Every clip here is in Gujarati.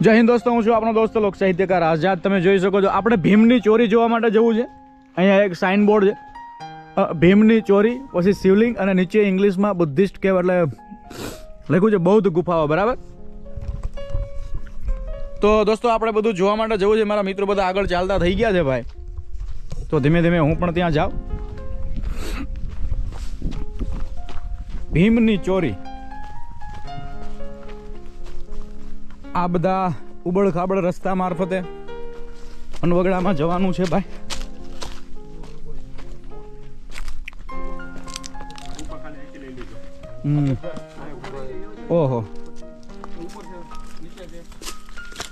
જય હિન્દ દોસ્તો, હું છું આપણો દોસ્ત લોક સાહિત્યકાર આઝાદ. તમે જોઈ શકો છો, આપણે ભીમની ચોરી જોવા માટે જવું છે. અહીંયા એક સાઇન બોર્ડ છે ભીમની ચોરી, પછી શિવલિંગ અને નીચે ઇંગ્લિશમાં બુદ્ધિસ્ટ કેવ એટલે લખ્યું છે બૌદ્ધ ગુફાઓ, બરાબર? તો દોસ્તો, આપણે બધું જોવા માટે જવું છે. મારા મિત્રો બધા આગળ ચાલતા થઈ ગયા છે ભાઈ. તો ધીમે ધીમે હું પણ ત્યાં જાઉં. ભીમની ચોરી. આ બધા ઉબડ ખાબડ રસ્તા મારફતે અનવગડામાં જવાનું છે ભાઈ. ઓહો.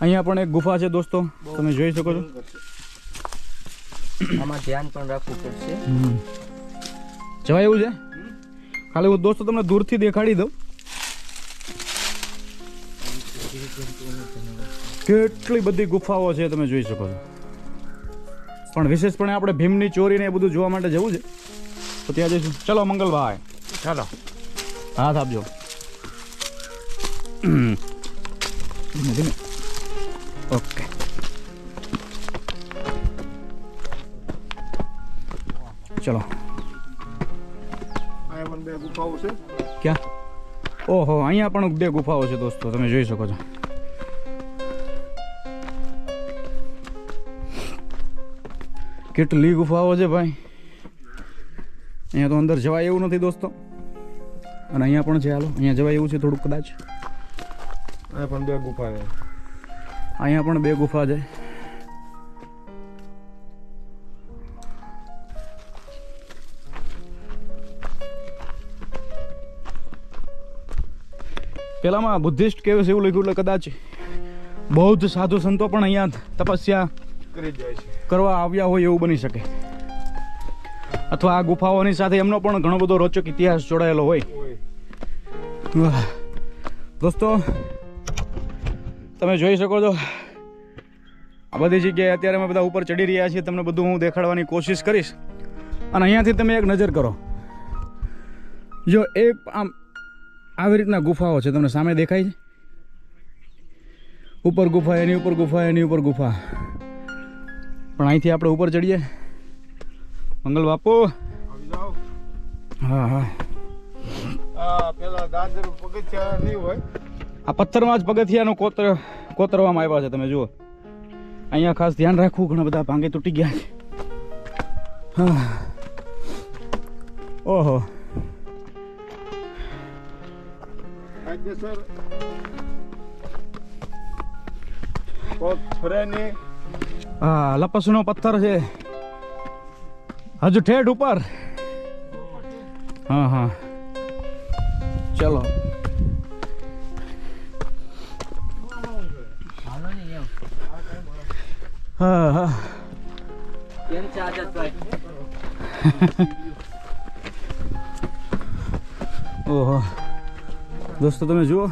અહીંયા પણ એક ગુફા છે દોસ્તો તમે જોઈ શકો છો. આમાં ધ્યાન પણ રાખવું પડશે. જવાય એવું છે? ખાલી હું દોસ્તો તમને દૂરથી દેખાડી દઉં. કેટલી બધી ગુફાઓ છે તમે જોઈ શકો છો. પણ વિશેષપણે આપણે ભીમની ચોરીને એ બધું જોવા માટે જવું છે તો ત્યાં જઈશું. ચલો મંગલભાઈ. ચાલો. હાથ આપજો. ધીમે ધીમે. ઓકે. ચલો. બે ગુફાઓ છે. ક્યાં? ઓહો અહીંયા પણ બે ગુફાઓ છે દોસ્તો તમે જોઈ શકો છો. કેટલી ગુફાઓ છે ભાઈ? અહીંયા તો અંદર જવાય એવું નથી દોસ્તો. અને અહીંયા પણ છે હાલો. અહીંયા જવાય એવું છે થોડુંક કદાચ. અહીંયા પણ બે ગુફા છે. અહીંયા પણ બે ગુફા છે. પેલામાં બુદ્ધિસ્ટ કેવું છે એવું લખ્યું એટલે કદાચ બૌદ્ધ સાધુ સંતો પણ અહીંયા તપસ્યા કરી જાય છે. કરવા આવ્યા હોય એવું બની શકે. અથવા આ ગુફાઓની સાથે એમનો પણ ઘણો બધો રોચક ઇતિહાસ જોડાયેલો હોય. દોસ્તો, તમે જોઈ શકો છો. આ બધી જગ્યાએ અત્યારે અમે બધા ઉપર ચડી રહ્યા છીએ. તમને બધું હું દેખાડવાની કોશિશ કરીશ. અને અહીંયાથી તમે એક નજર કરો. જો એક આમ આવી રીતના ગુફાઓ છે. તમને સામે દેખાય છે? ઉપર ગુફા, એની ઉપર ગુફા, એની ઉપર ગુફા. પણ અહીંથી આપણે ઉપર ચડીએ. મંગલ બાપુ. હા હા. આ પથ્થરમાં જ પગથિયાનો કોતર કોતરવામાં આવ્યા છે તમે જુઓ. અહીંયા ખાસ ધ્યાન રાખવું ઘણા બધા ભાંગે તૂટી ગયા છે. હા. ઓહો. સર હા લપસનો પથ્થર છે. હજુ ઠેઠ ઉપર. હા હા. ચલો. હા હા. કેમ ઓહો. દોસ્તો તમે જુઓ.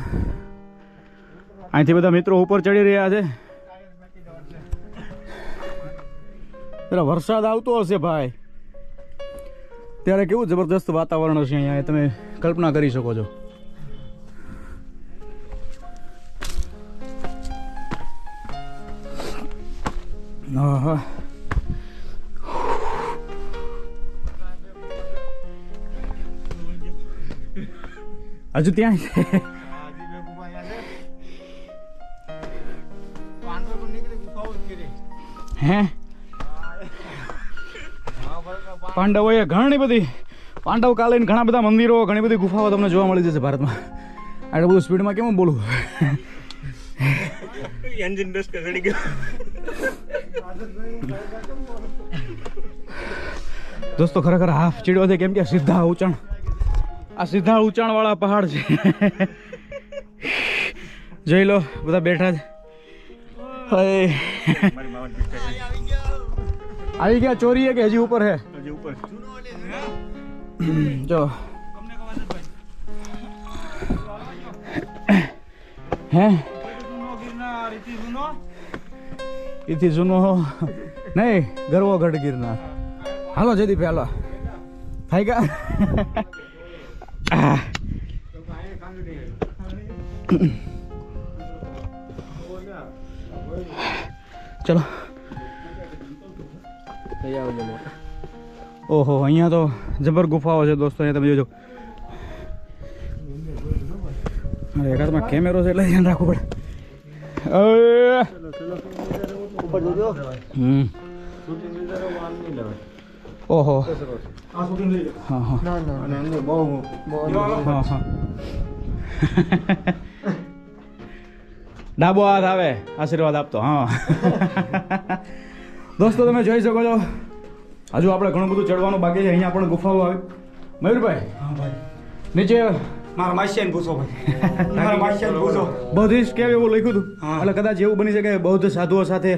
અહીંથી બધા મિત્રો ઉપર ચડી રહ્યા છે. પેલા વરસાદ આવતો હશે ભાઈ. ત્યારે કેવું જબરદસ્ત વાતાવરણ હશે અહીંયા તમે કલ્પના કરી શકો છો. આહા. હજુ ત્યાં છે? હજી બે ગુફા અહીંયા છે પાંડવ પણ નીકળી ગુફાઓ જ કરી હે? મહાભારતના પાંડવોએ ઘણી બધી પાંડવ કાલીન ઘણા બધા મંદિરો, ઘણી બધી ગુફાઓ તમને જોવા મળી જશે ભારતમાં. આટલું બધું સ્પીડમાં કેમ બોલું? એન્જિન ડસ્ટ ચડી ગયો દોસ્તો, ખરેખર હાફ ચીડ્યો છે કેમ કે સીધા ઉંચાણ, આ સીધા ઉંચાણ વાળા પહાડ છે. જોઈ લો, બધા બેઠા છે. આવી ગયા ચોરીએ કે હજી ઉપર હે. હજી ઉપર. જો. હે? એથી જૂનો નહીં ગરવો ગઢ ગિરનાર હાલો જયદીપ હાલો. થાય કા ચલો. લઈ આવજો મોટા ઓહો અહીંયા તો જબર ગુફાઓ છે દોસ્તો અહીંયા તમે જોજો. અરે એકાદમાં કેમેરો છે એટલે ધ્યાન રાખવું પડે. ઓહો. હા હા. ડાબો હાથ આવે આશીર્વાદ આપતો હા. દોસ્તો તમે જોઈ શકો છો. હજુ આપણે ઘણું બધું ચડવાનું બાકી છે. અહીંયા પણ ગુફાઓ આવે. મયુરભાઈ હા ભાઈ. નીચે મારા માસિયાને પૂછો ભાઈ. મારા માસિયાને પૂછો. બૌદ્ધિસ્ટ કેવ એવું લખ્યું હતું? એટલે કદાચ એવું બની શકે કે બૌદ્ધ સાધુઓ સાથે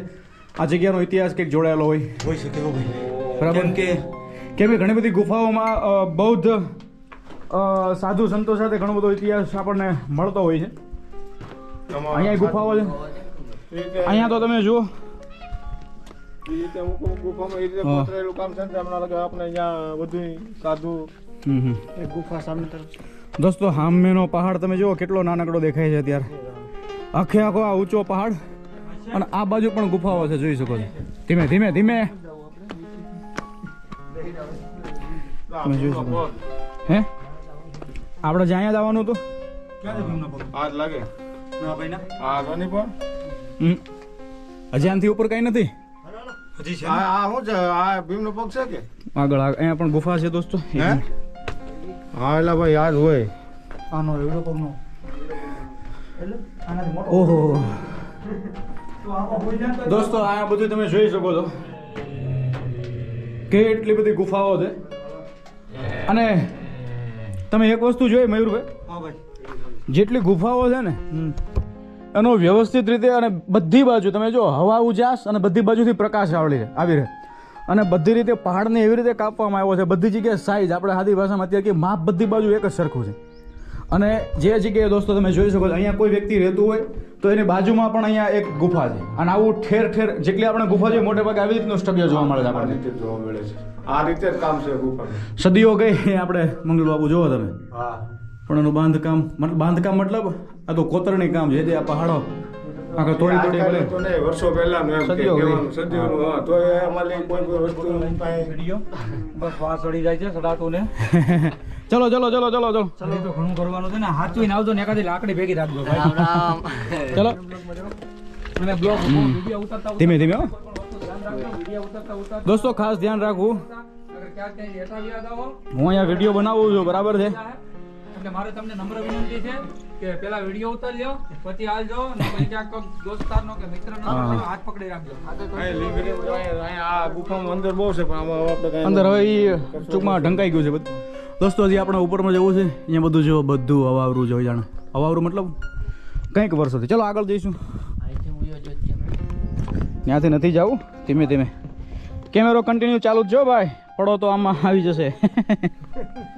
આ જગ્યાનો ઇતિહાસ કંઈક જોડાયેલો હોય. હોય શકે હો ભાઈ. બરાબર. કે કેમ કે ઘણી બધી ગુફાઓમાં બૌદ્ધ સાધુ સંતો સાથે ઘણો બધો ઇતિહાસ આપણને મળતો હોય છે. અહીંયા ગુફાઓ છે. અહીંયા તો તમે જુઓ. એ રીતે હું ગુફામાં એ રીતે કોતરેલું કામ છે ને લગે આપણે અહીંયા બધું સાધુ હમ હમ. એક ગુફા સામે તરફ. દોસ્તો હામેનો પહાડ તમે જુઓ કેટલો નાનકડો દેખાય છે અત્યારે. આખે આખો આ ઊંચો પહાડ અને આ બાજુ પણ ગુફાઓ છે જોઈ શકો છો. ધીમે ધીમે ધીમે. તમે જોઈ શકો હે? આપણે જ્યાં અહીંયા જવાનું હતું? હાથ લાગે. ના ભાઈ ના. હમ. હજી ઉપર કઈ નથી? હજી છે આ આ શું છે? આ ભીમનો પગ છે કે? આગળ આગળ અહીંયા પણ ગુફા છે દોસ્તો હે? હા એટલે ભાઈ યાદ હોય. આનો એવડો પગનો. ઓહો. દોસ્તો આ બધું તમે જોઈ શકો છો. કેટલી બધી ગુફાઓ છે. અને તમે એક વસ્તુ જોઈ મયુરભાઈ? હા ભાઈ. જેટલી ગુફાઓ છે ને એનો વ્યવસ્થિત રીતે અને બધી બાજુ તમે જો હવા ઉજાસ અને બધી બાજુથી પ્રકાશ આવડી રહે આવી રહે. અને બધી રીતે પહાડને એવી રીતે કાપવામાં આવ્યો છે બધી જગ્યાએ સાઈઝ આપણે સાદી ભાષામાં અત્યારે કે માપ બધી બાજુ એક જ સરખું છે. અને જે જગ્યાએ દોસ્તો તમે જોઈ શકો છો અહીંયા કોઈ વ્યક્તિ રહેતું હોય તો એની બાજુમાં પણ અહીંયા એક ગુફા છે. અને આવું ઠેર ઠેર જેટલી આપણે ગુફા જોઈએ મોટે ભાગે આવી રીતનું સ્ટ્રક્ચર જોવા મળે છે આ આપણને જોવા મળે છે. આ રીતે જ કામ છે ગુફા સદીઓ ગઈ આપણે મંગલ બાબુ જોવો તમે. હા. પણ એનું બાંધકામ મતલબ બાંધકામ મતલબ આ તો કોતરણી કામ છે જે આ પહાડો. આખા તોડી તોડી આજકાલ ભલે તો નહીં, વર્ષો પહેલાનું એમ કે. કહેવાનું, સદીઓનું, હા. તો એ અમારી કોઈ કોઈ વસ્તુ બસ વાસ અડી જાય છે સડાતું ને ચલો ચલો ચલો ચલો. ચલો. ચલો તો ઘણું કરવાનું છે ને. હાચવીને આવજો ને એકાદી લાકડી ભેગી રાખજો ભાઈ. ચલો. અને બ્લોગ વિડિયો ઉતારતા ધીમે ધીમે હો. ધ્યાન રાખજો વીડિયો ઉતારતા ઉતારતા. દોસ્તો ખાસ ધ્યાન રાખવું. હું અહીંયા વીડિયો બનાવું છું બરાબર છે? એટલે મારે તમને નમ્ર વિનંતી છે. કે પેલા વિડિયો ઉતારજો પછી આવજો ને પછી ક્યાંક કોક દોસ્તારનો કે મિત્રનો હાથ પકડી રાખજો. આ ગુફામાં અંદર બહુ છે પણ આમાં આપણે અંદર હવે એ ટૂંકમાં ઢંકાઈ ગયું છે બધું. દોસ્તો હજી આપણે ઉપરમાં જવું છે અહીંયા બધું જો બધું અવાવરું જોઈ જાણે અવાવરું મતલબ કંઈક વર્ષોથી. ચલો આગળ જઈશું. ત્યાંથી નથી જવું. ધીમે ધીમે. કેમેરો કન્ટિન્યુ ચાલુ જ જો ભાઈ. પડો તો આમાં આવી જશે.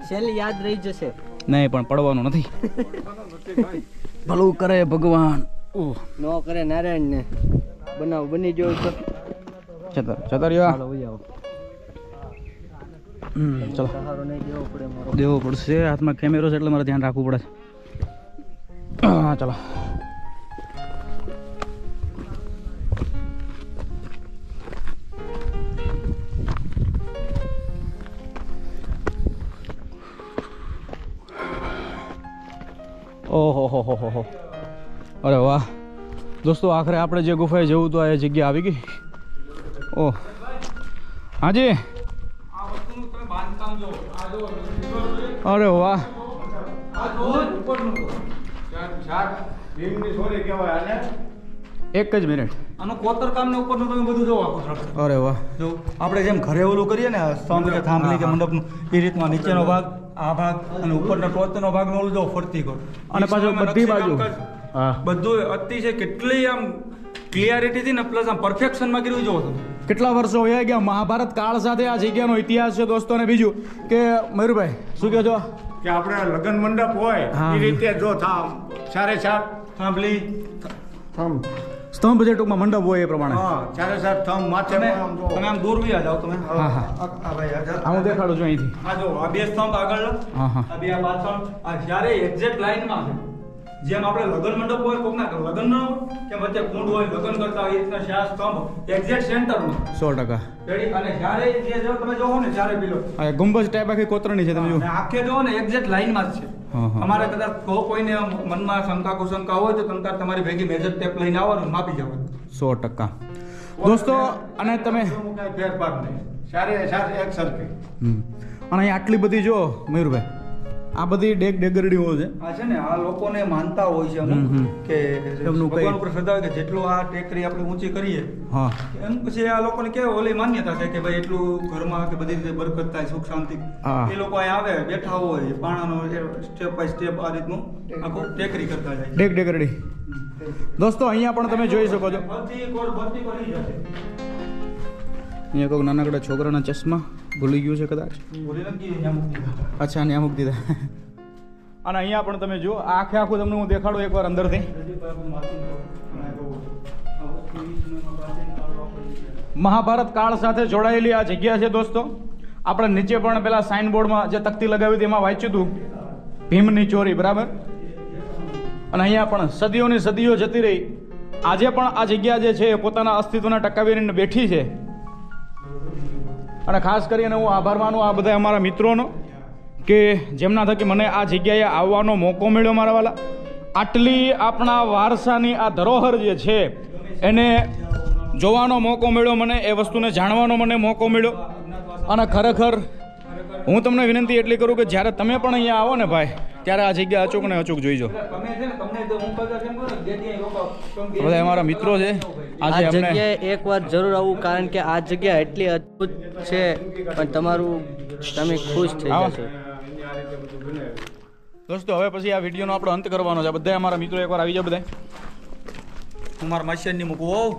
છેલ્લી યાદ રહી જશે. નહીં પણ પડવાનું નથી. ભલું કરે ભગવાન. ઓહ નો કરે નારાયણ ને. બનાવ બની ગયો ચતર ચતરિયા. ચાલો. દેવો પડે પડશે. હાથમાં કેમેરો છે એટલે મારે ધ્યાન રાખવું પડે. હા ચલો. ઓહો હો હો અરે વાહ. દોસ્તો આખરે આપણે જે ગુફાએ જવું તો આ જગ્યા આવી ગઈ? ઓહ. હાજી. અરે વાહ. એક જ મિનિટ. આનું કોતર કામ ને ઉપરનું તમે બધું જોવો આખું અરે વાહ. જો આપણે જેમ ઘરે ઓલું કરીએ ને સ્તંભ કે થાંભલી કે મંડપનું એ રીતમાં નીચેનો ભાગ. આ ભાગ અને ઉપરનો ટોચનો ભાગ નો લીધો ફરતી કર અને પાછો બધી બાજુ. બધું અતિશય કેટલી આમ ક્લિયરિટી થી ને પ્લસ આમ પરફેક્શનમાં કર્યું જોવો તમે. કેટલા વર્ષો વયા ગયા? મહાભારત કાળ સાથે આ જગ્યાનો ઇતિહાસ છે દોસ્તો અને બીજું કે મયુરભાઈ શું કહો છો? કે આપણે લગ્ન મંડપ હોય હા. એ રીતે જો થામ. ચારે સાત. થાંભલી. થમ. સ્તંભ જે ટૂંકમાં મંડપ હોય એ પ્રમાણે. હા ચારે ચાર થમ માથે તમે આમ દૂર વ્યા જાઓ તમે. હા, હા. આ આ ભાઈ આ હું દેખાડું છું અહીંથી. આ જો આ બે સ્તંભ આગળ હા હા. આ બે આ પાછળ. આ જ્યારે એક્ઝેક્ટ લાઈનમાં છે જેમ આપણે લગ્ન મંડપ હોય કોકના લગ્ન ન કે વચ્ચે કુંડ હોય લગ્ન કરતા હોય એ રીતના સ્તંભ. એક્ઝેક્ટ સેન્ટરમાં સો ટકા. અને જ્યારે જે તમે જોવો ને જ્યારે પેલો આ ગુંબજ ટાઈપ આખી કોતરણી છે તમે જો આખે જોવો ને એક્ઝેક્ટ લાઈનમાં જ છે. અમારે કદાચ કો કોઈને મનમાં શંકા કુશંકા હોય તો તમે તમારી ભેગી મેજર ટેપ લઈને આવવાનું માપી જવાનું સો ટકા. દોસ્તો અને તમે ફેરફાર નહીં. સારી સારી એક સરખી અને આટલી બધી જો મયુરભાઈ આ બધી ડેક ડેગરડીઓ છે. આ છે ને આ લોકોને માનતા હોય છે અમુક કે એમનું ભગવાન ઉપર શ્રદ્ધા હોય કે જેટલું આ ટેકરી આપણે ઊંચી કરીએ હા. એમ પછી આ લોકોને કે ઓલી માન્યતા છે કે ભાઈ એટલું ઘરમાં કે બધી રીતે બરકત થાય સુખ શાંતિ. એ લોકો અહીં આવે બેઠા હોય પાણાનો સ્ટેપ બાય સ્ટેપ આ રીતનું આખું ટેકરી કરતા જાય. ડેક ડેગરડી. દોસ્તો અહીંયા પણ તમે જોઈ શકો છો. અહીંયા કોઈક નાનકડા છોકરાના ચશ્મા. ભૂલી ગયું છે કદાચ? ઓલી અહીંયા મૂકી દીધા. અચ્છા અને અહીંયા પણ તમે જુઓ, આખે આખું તમને હું દેખાડું એકવાર અંદરથી. મહાભારત કાળ સાથે જોડાયેલી આ જગ્યા છે દોસ્તો. આપણે નીચે પણ પેલા સાઇન બોર્ડમાં જે તકતી લગાવી હતી એમાં વાંચ્યું હતું. ભીમની ચોરી, બરાબર? અને અહીંયા પણ સદીઓની સદીઓ જતી રહી. આજે પણ આ જગ્યા જે છે પોતાના અસ્તિત્વને ટકાવીને બેઠી છે. અને ખાસ કરીને હું આભાર માનું આ બધા અમારા મિત્રોનો કે જેમના થકી મને આ જગ્યાએ આવવાનો મોકો મળ્યો મારા વાલા. આટલી આપણા વારસાની આ ધરોહર જે છે, એને જોવાનો મોકો મળ્યો મને, એ વસ્તુને જાણવાનો મને મોકો મળ્યો. અને ખરેખર હું તમને વિનંતી એટલી કરું કે જ્યારે તમે પણ અહીંયા આવો ને ભાઈ ત્યારે આ જગ્યા અચૂક ને અચૂક જોઈજો. તમે છે ને તમને તો હું કદાચ એમ કહું ને બે દી અહીં રોકાવ. કેમ કે બધા અમારા મિત્રો છે આજે અમને જગ્યાએ એક વાર જરૂર આવું કારણ કે આ જગ્યા એટલી અદ્ભુત છે પણ તમારું તમે ખુશ થઈ આવો. જશો. દોસ્તો હવે પછી આ વિડીયોનો આપણો અંત કરવાનો છે. બધા અમારા મિત્રો એકવાર આવી જાવ બધા હું મારા મશીનની મૂકું હોઉં?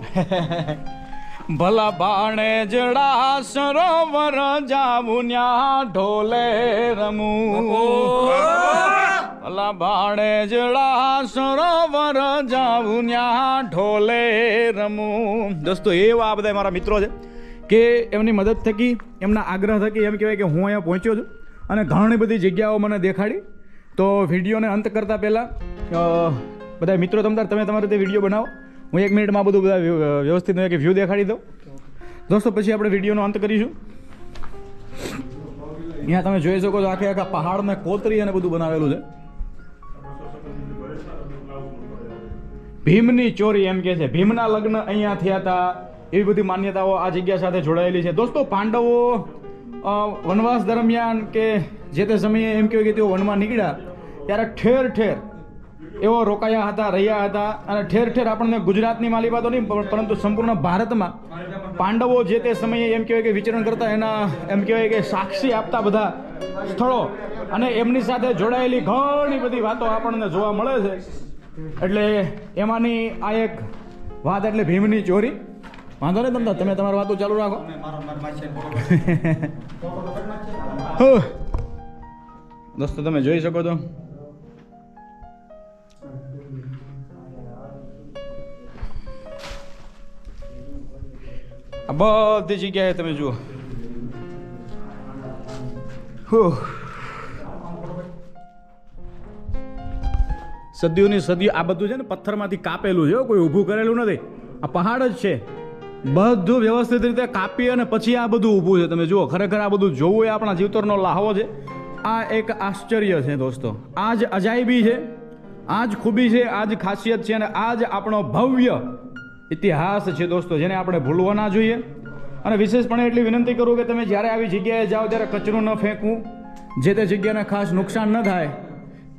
ભલા બાણે જડા સરોવર જાવું ન્યા ઢોલે રમું. ભલા બાણે જળા સરોવર જાવું ન્યા ઢોલે રમું. દોસ્તો, એવા બધા મારા મિત્રો છે કે એમની મદદ થકી, એમના આગ્રહ થકી એમ કહેવાય કે હું અહીંયા પહોંચ્યો છું અને ઘણી બધી જગ્યાઓ મને દેખાડી. તો વિડીયોને અંત કરતાં પહેલાં બધા મિત્રો તમતાર, તમે તમારી રીતે વીડિયો બનાવો. હું એક મિનિટમાં બધું બધા વ્યવસ્થિત એક વ્યૂ દેખાડી દઉં. દોસ્તો, પછી આપણે વિડીયોનો અંત કરીશું. અહીંયા તમે જોઈ શકો છો આખે આખા પહાડને કોતરી અને બધું બનાવેલું છે. ભીમની ચોરી એમ કે છે. ભીમના લગ્ન અહીંયા થયા હતા. એવી બધી માન્યતાઓ આ જગ્યા સાથે જોડાયેલી છે. દોસ્તો, પાંડવો વનવાસ દરમિયાન કે જે તે સમયે એમ કહેવાય કે તેઓ વનમાં નીકળ્યા, ત્યારે ઠેર ઠેર એવો રોકાયા હતા, રહ્યા હતા અને ઠેર ઠેર આપણને ગુજરાતની માલી વાતો નહીં પર- પરંતુ સંપૂર્ણ ભારતમાં પાંડવો જે તે સમયે એમ કહેવાય કે વિચરણ કરતા, એના એમ કહેવાય કે સાક્ષી આપતા બધા સ્થળો અને એમની સાથે જોડાયેલી ઘણી બધી વાતો આપણને જોવા મળે છે. એટલે એમાંની આ એક વાત એટલે ભીમની ચોરી. વાંધો નહીં તમને તમે તમારી વાતો ચાલુ રાખો. દોસ્તો તમે જોઈ શકો છો આ બધી જગ્યાએ તમે જુઓ. huh. સદીઓની સદીઓ આ બધું છે ને પથ્થરમાંથી કાપેલું છે કોઈ ઊભું કરેલું નથી. આ પહાડ જ છે. બધું વ્યવસ્થિત રીતે કાપી અને પછી આ બધું ઊભું છે. તમે જુઓ, ખરેખર આ બધું જોવું એ આપણા જીવતરનો લાહવો છે. આ એક આશ્ચર્ય છે દોસ્તો. આ જ અજાયબી છે. આ જ ખૂબી છે. આ જ ખાસિયત છે અને આ જ આપણો ભવ્ય ઇતિહાસ છે દોસ્તો, જેને આપણે ભૂલવો ના જોઈએ. અને વિશેષપણે એટલી વિનંતી કરું કે તમે જ્યારે આવી જગ્યાએ જાઓ, ત્યારે કચરો ન ફેંકવું. જે તે જગ્યાને ખાસ નુકસાન ન થાય.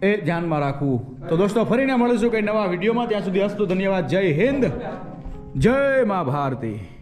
એ ધ્યાનમાં રાખવું. તો દોસ્તો, ફરીને મળીશું કંઈ નવા વિડીયોમાં. ત્યાં સુધી હસ્તુ ધન્યવાદ. જય હિન્દ. જય મા ભારતી.